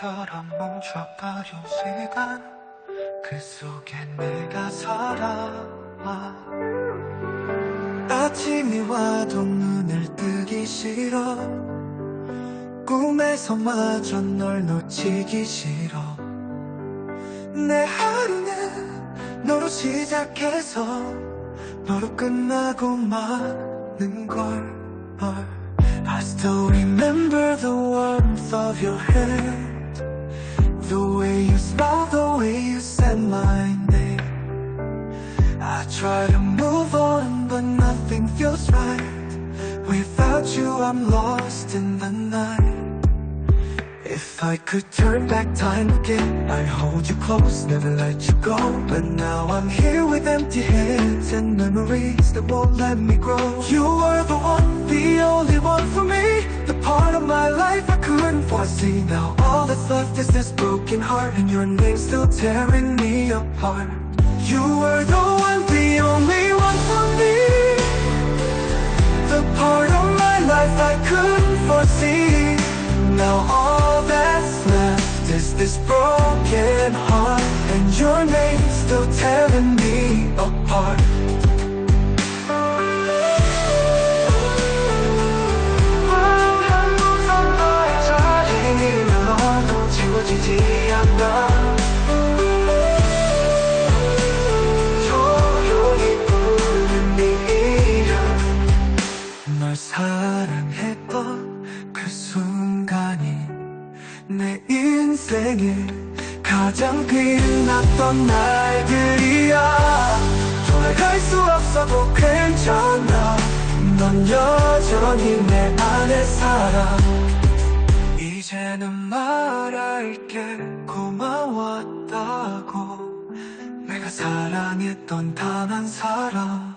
것처럼 멈춰버린 시간 그 속에 내가 살아 아침이 와도 눈을 뜨기 싫어. 꿈에서 마저 널 놓치기 싫어. 내 하루는 너로 시작해서 너로 끝나고 마는 걸 I still remember the warmth of your hand I try to move on, but nothing feels right. Without you, I'm lost in the night. If I could turn back time again I'd hold you close, never let you go. But now I'm here with empty hands And memories that won't let me grow. You were the one, the only one for me The part of my life I couldn't foresee. Now all that's left is this broken heart And your name still tearing me apart. You were the one, the only 생에 가장 빛났던 날들이야. 돌아갈 수 없어도 괜찮아. 넌 여전히 내 안에 살아. 이제는 말할게. 고마웠다고. 내가 사랑했던 단 한 사람